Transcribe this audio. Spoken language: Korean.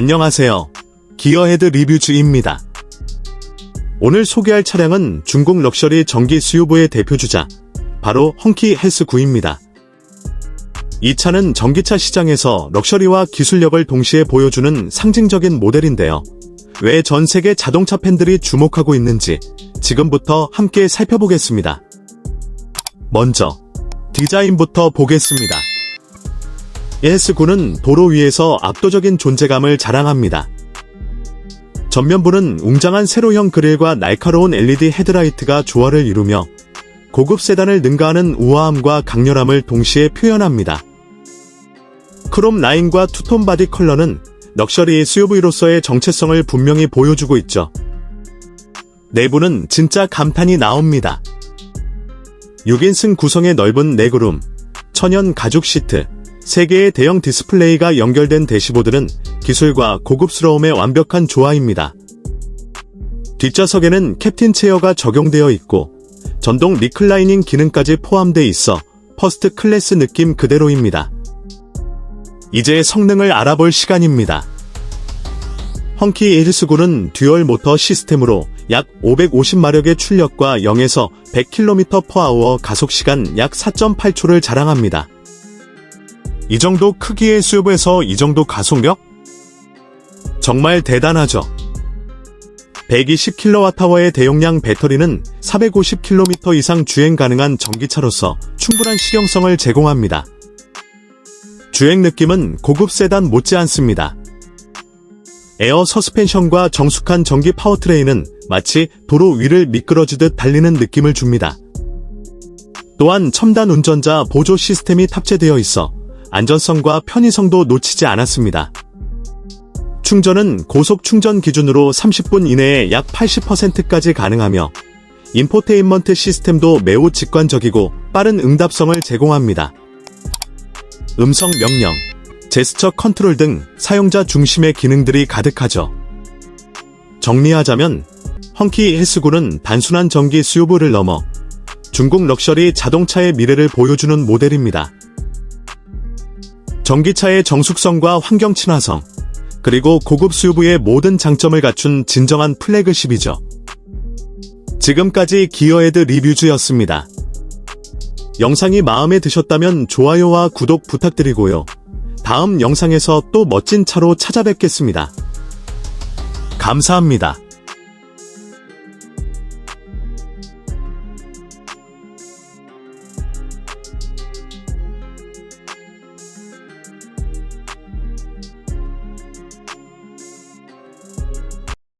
안녕하세요. 기어헤드 리뷰즈입니다. 오늘 소개할 차량은 중국 럭셔리 전기 SUV의 대표주자, 바로 헝키 헬스9입니다. 이 차는 전기차 시장에서 럭셔리와 기술력을 동시에 보여주는 상징적인 모델인데요. 왜 전 세계 자동차 팬들이 주목하고 있는지 지금부터 함께 살펴보겠습니다. 먼저 디자인부터 보겠습니다. ES9는 도로 위에서 압도적인 존재감을 자랑합니다. 전면부는 웅장한 세로형 그릴과 날카로운 LED 헤드라이트가 조화를 이루며 고급 세단을 능가하는 우아함과 강렬함을 동시에 표현합니다. 크롬 라인과 투톤 바디 컬러는 럭셔리 SUV로서의 정체성을 분명히 보여주고 있죠. 내부는 진짜 감탄이 나옵니다. 6인승 구성의 넓은 내구룸, 천연 가죽 시트, 3개의 대형 디스플레이가 연결된 대시보드는 기술과 고급스러움의 완벽한 조화입니다. 뒷좌석에는 캡틴 체어가 적용되어 있고 전동 리클라이닝 기능까지 포함되어 있어 퍼스트 클래스 느낌 그대로입니다. 이제 성능을 알아볼 시간입니다. 헝키 1스구는 듀얼 모터 시스템으로 약 550마력의 출력과 0에서 100km/h 가속시간 약 4.8초를 자랑합니다. 이 정도 크기의 SUV에서 이 정도 가속력? 정말 대단하죠. 120kWh의 대용량 배터리는 450km 이상 주행 가능한 전기차로서 충분한 실용성을 제공합니다. 주행 느낌은 고급 세단 못지않습니다. 에어 서스펜션과 정숙한 전기 파워트레인은 마치 도로 위를 미끄러지듯 달리는 느낌을 줍니다. 또한 첨단 운전자 보조 시스템이 탑재되어 있어 안전성과 편의성도 놓치지 않았습니다. 충전은 고속 충전 기준으로 30분 이내에 약 80%까지 가능하며 인포테인먼트 시스템도 매우 직관적이고 빠른 응답성을 제공합니다. 음성 명령, 제스처 컨트롤 등 사용자 중심의 기능들이 가득하죠. 정리하자면 헝키 헬스구는 단순한 전기 SUV를 넘어 중국 럭셔리 자동차의 미래를 보여주는 모델입니다. 전기차의 정숙성과 환경 친화성, 그리고 고급 SUV의 모든 장점을 갖춘 진정한 플래그십이죠. 지금까지 기어헤드 리뷰즈였습니다. 영상이 마음에 드셨다면 좋아요와 구독 부탁드리고요. 다음 영상에서 또 멋진 차로 찾아뵙겠습니다. 감사합니다.